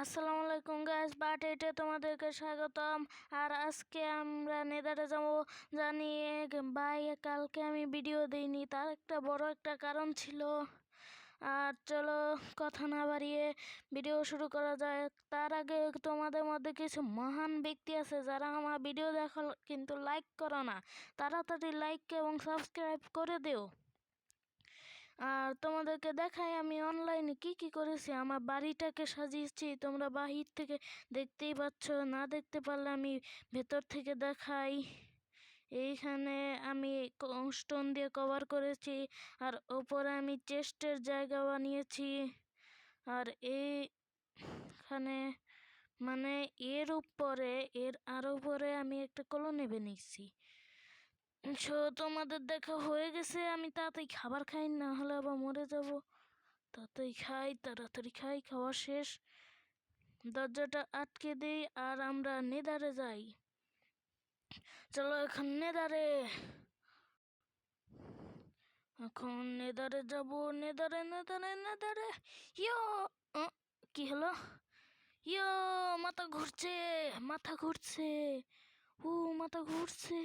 আসসালামু আলাইকুম guys but এটা তোমাদেরকে স্বাগতম। আর আজকে আমরা নেদারে যাব জানিয়ে ভাই, কালকে আমি ভিডিও দিইনি, তার একটা বড় একটা কারণ ছিল। আর চলো কথা না বাড়িয়ে ভিডিও শুরু করা যায় তার আগে তোমাদের মধ্যে কিছু মহান ব্যক্তি আছে, যারা আমার ভিডিও দেখো, কিন্তু লাইক করো না। তাড়াতাড়ি লাইক এবং সাবস্ক্রাইব করে দিও। আর তোমাদেরকে দেখাই আমি অনলাইনে কি কি করেছি। আমার বাড়িটাকে সাজিয়েছি। তোমরা বাহির থেকে দেখতেই পাচ্ছ, না দেখতে পারলে আমি ভেতর থেকে দেখাই। এইখানে আমি স্টোন দিয়ে কভার করেছি আর ওপরে আমি চেস্টের জায়গা বানিয়েছি। আর এইখানে মানে এর উপরে, এর আর উপরে আমি একটা কলোনি বানিয়েছি। সো তোমাদের দেখা হয়ে গেছে, আমি তাড়াতাড়ি খাবার খাই, না হলে আবার মরে যাব। তাড়াতাড়ি খাই তাড়াতাড়ি খাই, খাওয়া শেষ। দরজাটা আটকে দিই আর আমরা নেদারে যাই। চলো এখন নেদারে। এখন নেদারে যাব, নেদারে নেদারে নেদারে। ইয়ো কি হলো? ইয়ো, মাথা ঘুরছে মাথা ঘুরছে। ও মাথা ঘুরছে।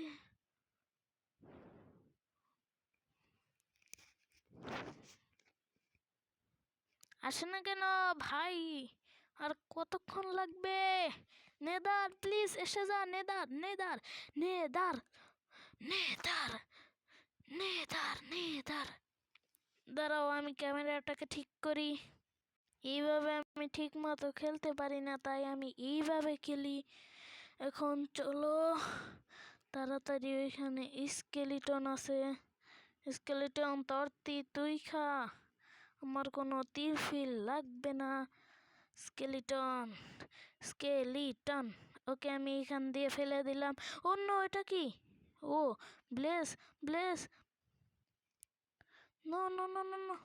আসে না কেন? ভাই, আর কতক্ষণ লাগবে? নেদার, প্লিজ এসে যা, নেদার নেদার নেদার নেদার নেদার নেদার। দাঁড়াও, আমি ক্যামেরাটাকে ঠিক করি। এইভাবে আমি ঠিক মতো খেলতে পারি না, তাই আমি এইভাবে খেলি। এখন চলো, তাড়াতাড়ি ওইখানে স্কেলিটন আছে। স্কেলিটন তরতি তুই খা। আমার কোনো তিরফিল লাগবে না। স্কেলিটন স্কেলিটন, ওকে আমি এখান দিয়ে ফেলে দিলাম। অন্য এটা কি? ও, bless bless. No no no no no.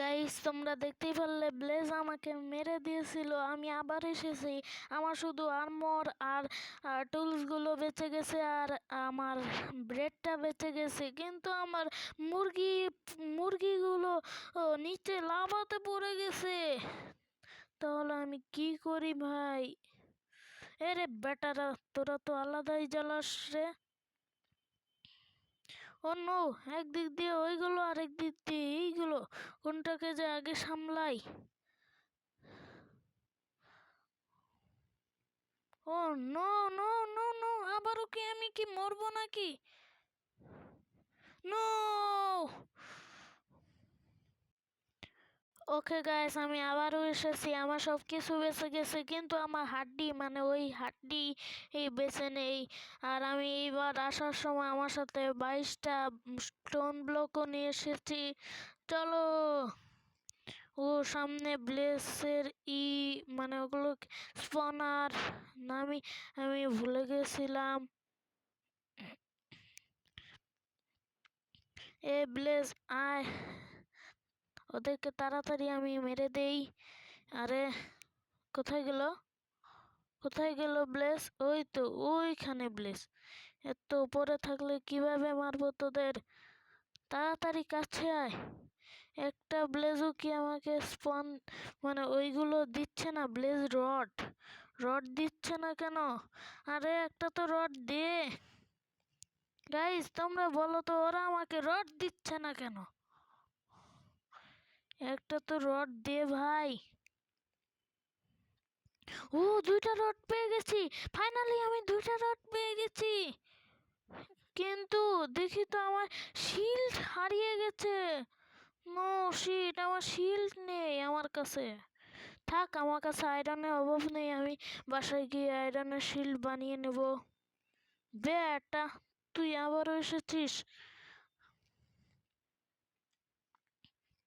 Guys তোমরা দেখতেই পারলে ব্লেজ আমাকে মেরে দিয়েছিল, আমি আবার এসেছি। আমার শুধু আর্মর আর টুলসগুলো বেঁচে গেছে আর আমার ব্রেডটা বেঁচে গেছে। কিন্তু আমার মুরগি, মুরগিগুলো নিচে লাভাতে পড়ে গেছে। তাহলে আমি কি করি ভাই? এরে বেটারা, তোরা তো আলাদাই জ্বালাস রে। নো, একদিক দিয়ে ওইগুলো আরেক দিক দিয়ে এইগুলো। কোনটাকে যে আগে সামলাই? ও নো নো নো নো, আবারও কি আমি কি মরবো নাকি? নো! ওকে গাইস আমি আবারও এসেছি। আমার সব কিছু বেঁচে গেছে, কিন্তু আমার হাড্ডি মানে ওই হাড্ডি বেঁচে নেই। আর আমি এইবার আসার সময় আমার সাথে বাইশটা স্টোন ব্লকও নিয়ে এসেছি। চলো। ও সামনে ব্লেসের ই মানে ওগুলো স্পনার নামি আমি ভুলে গেছিলাম। এ ব্লেস আয়। ওদেরকে তাড়াতাড়ি আমি মেরে দেই। আরে, কোথায় গেল? কোথায় গেল ব্লেস? ওই তো, ওইখানে ব্লেস। এত উপরে থাকলে কীভাবে মারবো তোদের? তাড়াতাড়ি কাছে আয়। একটা ব্লেজও কি আমাকে স্পন মানে ওইগুলো দিচ্ছে না? Bless rod. রড দিচ্ছে না কেন? আরে, একটা তো রড দে। গাইস, তোমরা বলো তো, ওরা আমাকে রড দিচ্ছে না কেন? একটা তো রড দে ভাই। ও, দুইটা রড পেয়ে গেছি। ফাইনালি আমি দুইটা রড পেয়ে গেছি। কিন্তু দেখি তো আমার শিল্ড হারিয়ে গেছে। নো শিট আমার শিল্ড নেই আমার কাছে। থাক, আমার কাছে আয়রনের অভাব নেই। আমি বাসায় গিয়ে আয়রনের শিল্ড বানিয়ে নেব। বেটা তুই আবারও এসেছিস?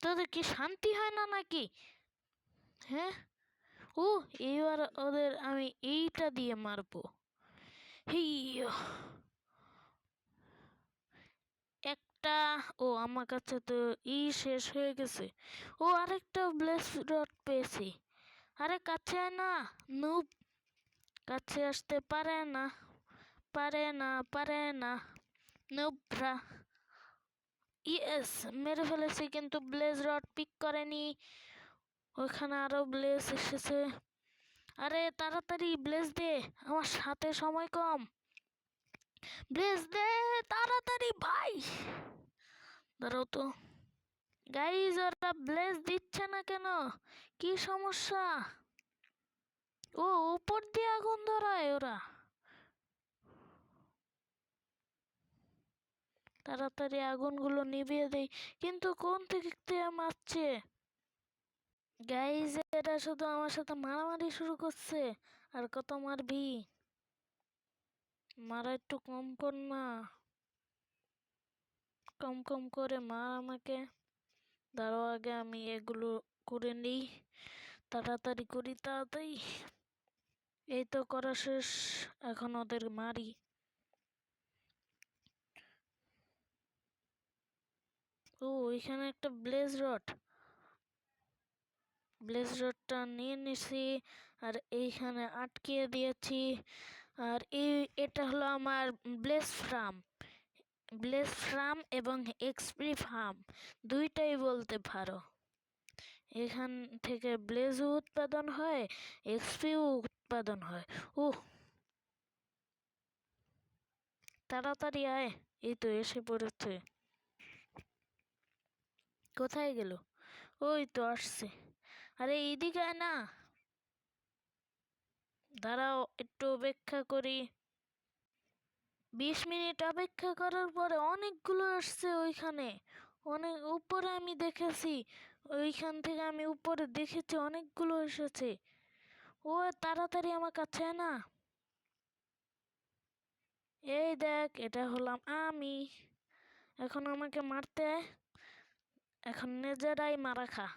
তোদের কি শান্তি হয় না নাকি? হ্যাঁ? ও এইবার ওদের আমি এইটা দিয়ে মারবো। একটা, ও আমার কাছে তো ই শেষ হয়ে গেছে। ও আরেকটা ব্লেস রড পেয়েছি। আরে কাছে না নুব কাছে আসতে পারে না পারে না পারে না নুবরা ইয়েস, মেরে ফেলেছি কিন্তু ব্লেজ রড পিক করেনি। ওখানে আরও ব্লেজ এসেছে। আরে, তাড়াতাড়ি ব্লেজ দে, আমার সাথে সময় কম। ব্লেজ দে, তাড়াতাড়ি ভাই। দাঁড়াও তো। গাইজ, ওরা ব্লেজ দিচ্ছে না কেন? কি সমস্যা? ও, উপর দিয়ে আগুন ধরায় ওরা। তাড়াতাড়ি আগুনগুলো নিভিয়ে দেই। কিন্তু কোন থেকে মারছে গাইজ এরা শুধু আমার সাথে মারামারি শুরু করছে। আর কত মারবি? মারা একটু কম কর না। কম কম করে মার আমাকে। দাঁড়াও আগে, আমি এগুলো করে নিই। তাড়াতাড়ি করি, তাড়াতাড়ি। এই তো করা শেষ। এখন ওদের মারি। ও এখানে একটা ব্লেজ রড ব্লেজ রডটা নিয়ে নিছি আর এইখানে আটকিয়ে দিয়েছি। আর এই, এটা হলো আমার ব্লেজ ফার্ম ব্লেজ ফার্ম এবং এক্সপ্রি ফার্ম দুইটাই বলতে পারো। এখান থেকে ব্লেজও উৎপাদন হয় এক্সপিও উৎপাদন হয়। ও তাড়াতাড়ি আয়, এই তো এসে পড়েছে। কোথায় গেল? ওই তো আসছে। আরে এইদিকে আয় না। দাঁড়াও, একটু অপেক্ষা করি। বিশ মিনিট অপেক্ষা করার পরে অনেকগুলো আসছে ওইখানে। অনেক উপরে আমি দেখেছি। ওইখান থেকে আমি উপরে দেখেছি অনেকগুলো এসেছে। ও, তাড়াতাড়ি আমার কাছে না। এই দেখ, এটা হলাম আমি। এখন আমাকে মারতে। এখন নিজেরাই মারা খা।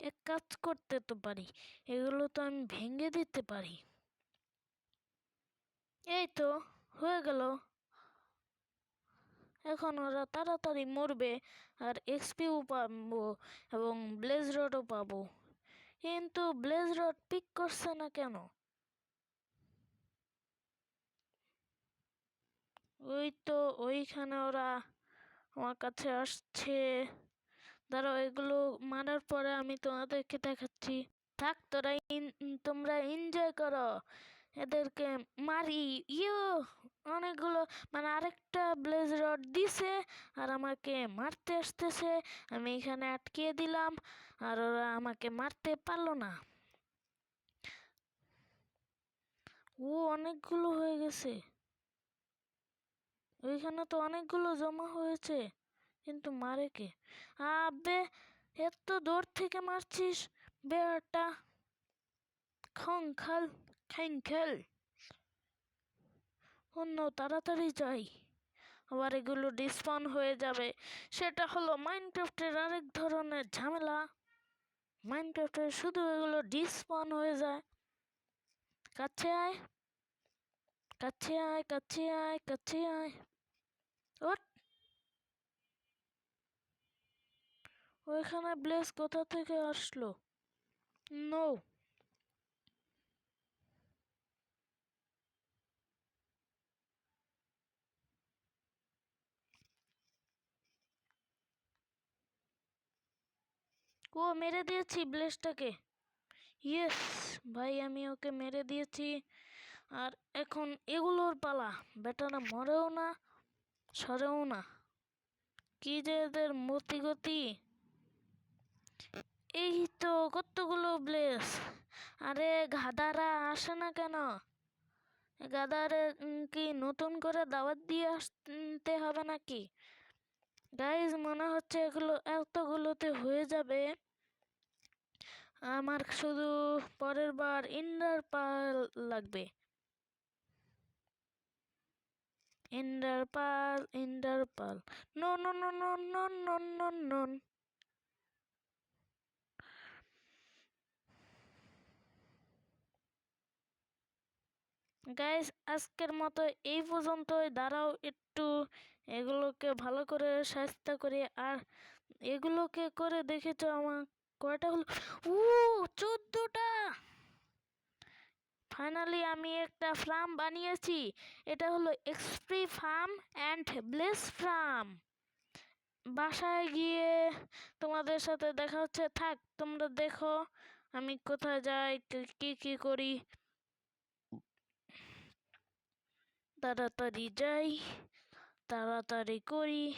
এক কাজ করতে তো পারি, এগুলো তো আমি ভেঙে দিতে পারি। এই তো, হয়ে গেল। এখন ওরা তাড়াতাড়ি মরবে আর এক্সপিও পাবো এবং ব্লেজ রডও পাবো। কিন্তু ব্লেজ রড পিক করছে না কেন? ওই তো ওইখানে ওরা আমার কাছে আসছে। দাঁড়াও, এগুলো মারার পরে আমি তোমাদেরকে দেখাচ্ছি। থাক, তোরা তোমরা এনজয় করো। এদেরকে মারি। ইয়ো, অনেকগুলো মানে আরেকটা ব্লেজ রড দিছে আর আমাকে মারতে আসতেছে। আমি এখানে আটকিয়ে দিলাম আর ওরা আমাকে মারতে পারল না। ও, অনেকগুলো হয়ে গেছে। ওইখানে তো অনেকগুলো জমা হয়েছে। কিন্তু মারে কে? আবে এত দূর থেকে মারছিস? বেড়াটা খংখাল খ্যাংখেল অন্য তাড়াতাড়ি যাই। আবার এগুলো ডিসপাউন হয়ে যাবে। সেটা হলো মাইনক্রাফটের আরেক ধরনের ঝামেলা। মাইনক্রাফটে শুধু এগুলো ডিসপাউন হয়ে যায়। কাছে আয়। কাছে আয় কাছে আয় কাছে আয়। ওট ওইখানে ব্লেস কোথা থেকে আসলো নো ও, মেরে দিয়েছি ব্লেসটাকে ইয়েস ভাই, আমি ওকে মেরে দিয়েছি। আর এখন এগুলোর পালা। বেটারা মরেও না। সরেও না। কি যে এদের মতি গতি এই তো কতগুলো ব্লেস। আরে গাদারা আসে না কেন? গাদারে কি নতুন করে দাওয়াত দিয়ে আসতে হবে নাকি? গাইজ, মনে হচ্ছে এগুলো এতগুলোতে হয়ে যাবে। আমার শুধু পরের বার ইন্ডার পাল লাগবে। ইন্দ্রপাল ইন্দ্রপাল নন নন নন নন নন নন নন গাইস আজকের মতো এই পর্যন্তই। দাঁড়াও একটু। এগুলোকে ভালো করে সাজত করে। আর এগুলোকে করে দেখেছ আমার কয়টা হলো? ও, চোদ্দোটা! ফাইনালি আমি একটা ফার্ম বানিয়েছি। এটা হলো এক্সপ্রি ফার্ম অ্যান্ড ব্লেস ফার্ম বাসায় গিয়ে তোমাদের সাথে দেখা হচ্ছে। থাক, তোমরা দেখো আমি কোথায় যাই কি- কি করি। তাড়াতাড়ি যাই, তাড়াতাড়ি করি,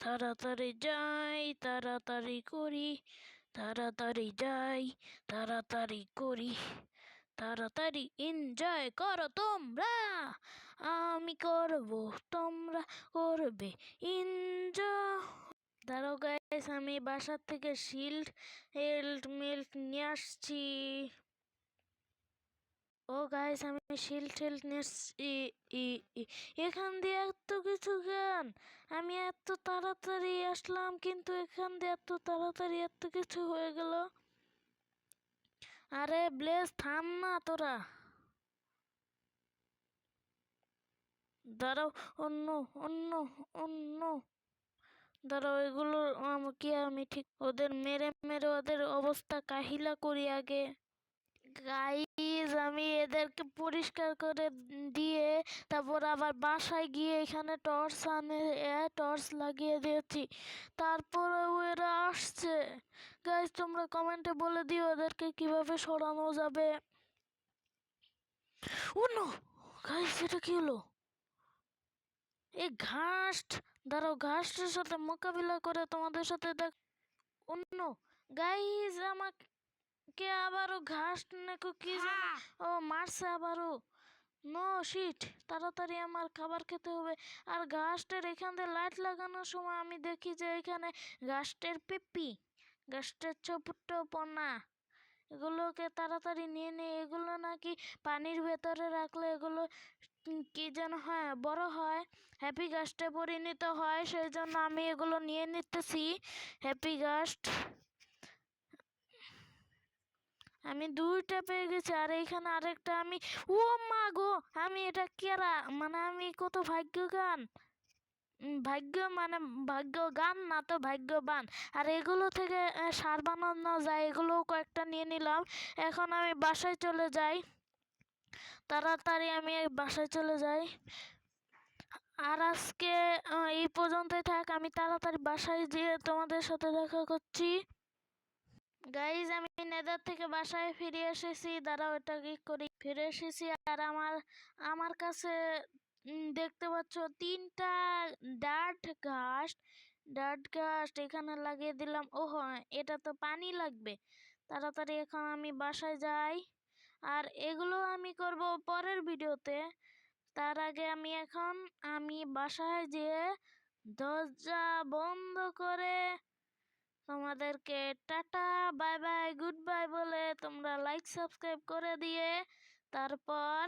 তাড়াতাড়ি যাই, তাড়াতাড়ি করি, তাড়াতাড়ি যাই, তাড়াতাড়ি করি। তাড়াতাড়ি এনজয় করো তোমরা। আমি করব, তোমরা করবে। এনজয় দাঁড়াও গাইস আমি বাসার থেকে শিল্ড হেল্ড মিল্ক নিয়ে আসছি। ও গাইস আমি শিল্ড হেল্ড নিয়ে আসছি। এখান দিয়ে এত কিছু জ্ঞান আমি এত তাড়াতাড়ি আসলাম, কিন্তু এখান দিয়ে এত তাড়াতাড়ি এত কিছু হয়ে গেল। আরে ব্লেস, থাম না তোরা। দাঁড়াও, অন্য অন্য অন্য। দাঁড়াও, এগুলো কি আমি ঠিক, ওদের মেরে মেরে ওদের অবস্থা কাহিলা করি আগে। আমি এদেরকে পরিষ্কার করে দিয়ে তারপর আবার বাসায় গিয়ে এখানে টর্চ আনে টর্চ লাগিয়ে দিয়েছি। তারপরে এরা আসছে। গাইজ তোমরা কমেন্টে বলে দিও ওদেরকে কীভাবে সরানো যাবে। ও গাইজ এটা কি হলো? এই ঘাস দাঁড়াও ঘাসের সাথে মোকাবিলা করে তোমাদের সাথে দেখ অন্য গাইজ আমাকে আবারও ঘাস নাকি কি যেন ও মারছে আবারও নো শিট তাড়াতাড়ি আমার খাবার খেতে হবে। আর গাছটার এখান দিয়ে লাইট লাগানোর সময় আমি দেখি যে এখানে গাছটার পেপি গাছটার ছোপট্ট পোনা। এগুলোকে তাড়াতাড়ি নিয়ে নিয়ে এগুলো নাকি পানির ভেতরে রাখলে এগুলো কি যেন হয় বড় হয়। হ্যাপি গাছটা পরিণত হয় সেই জন্য আমি এগুলো নিয়ে নিতেছি। হ্যাপি গাছ আমি দুইটা পেয়ে গেছি আর এইখানে আরেকটা আমি ও মা গো! আমি এটা কেরা? মানে আমি কত ভাগ্যগান। উম, ভাগ্য মানে ভাগ্য গান না তো ভাগ্যবান। আর এগুলো থেকে সার বানানো যায় এগুলো কয়েকটা নিয়ে নিলাম। এখন আমি বাসায় চলে যাই। তাড়াতাড়ি আমি বাসায় চলে যাই। আর আজকে এই পর্যন্তই থাক। আমি তাড়াতাড়ি বাসায় যেয়ে তোমাদের সাথে দেখা করছি। গাইজ আমি নেদার থেকে বাসায় ফিরে এসেছি। দাঁড়াও এটা কি করি। ফিরে এসেছি আর আমার আমার কাছে দেখতে পাচ্ছ তিনটা ডাট ঘাস ডাট ঘাস এখানে লাগিয়ে দিলাম। ও এটা তো পানি লাগবে। তাড়াতাড়ি এখন আমি বাসায় যাই। আর এগুলো আমি করব পরের ভিডিওতে। তার আগে আমি এখন, আমি বাসায় যেয়ে দরজা বন্ধ করে তোমাদেরকে tata bye bye good bye বলে তোমরা লাইক সাবস্ক্রাইব করে দিয়ে তারপর